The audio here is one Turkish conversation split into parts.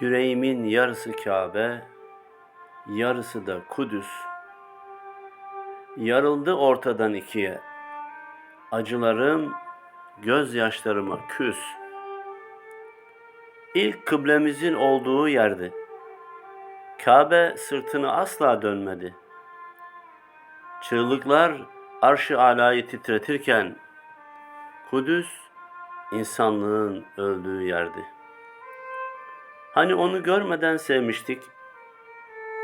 Yüreğimin yarısı Kabe, yarısı da Kudüs. Yarıldı ortadan ikiye. Acılarım gözyaşlarıma küs. İlk kıblemizin olduğu yerdi. Kabe sırtını asla dönmedi. Çığlıklar arş-ı alayı titretirken Kudüs insanlığın öldüğü yerdi. Hani onu görmeden sevmiştik.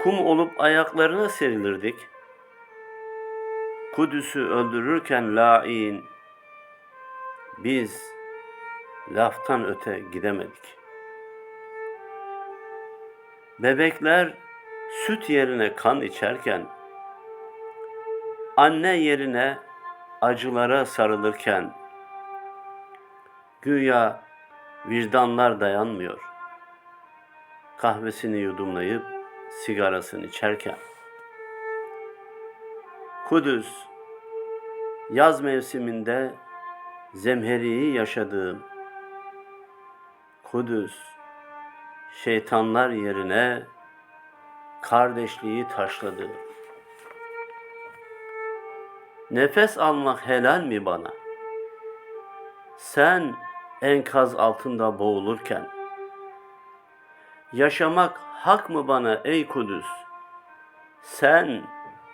Kum olup ayaklarına serilirdik. Kudüs'ü öldürürken lain biz laftan öte gidemedik. Bebekler süt yerine kan içerken, anne yerine acılara sarılırken, güya vicdanlar dayanmıyor. Kahvesini yudumlayıp sigarasını içerken. Kudüs, yaz mevsiminde zemheriyi yaşadığım, Kudüs, şeytanlar yerine kardeşliği taşladı. Nefes almak helal mi bana? Sen enkaz altında boğulurken, yaşamak hak mı bana ey Kudüs? Sen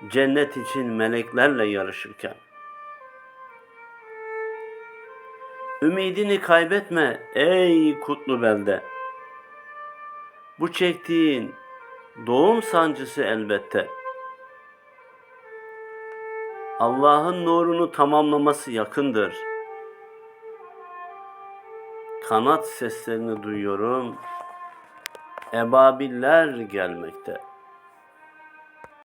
cennet için meleklerle yarışırken. Ümidini kaybetme ey kutlu belde. Bu çektiğin doğum sancısı elbette. Allah'ın nurunu tamamlaması yakındır. Kanat seslerini duyuyorum. Ebabiller gelmekte.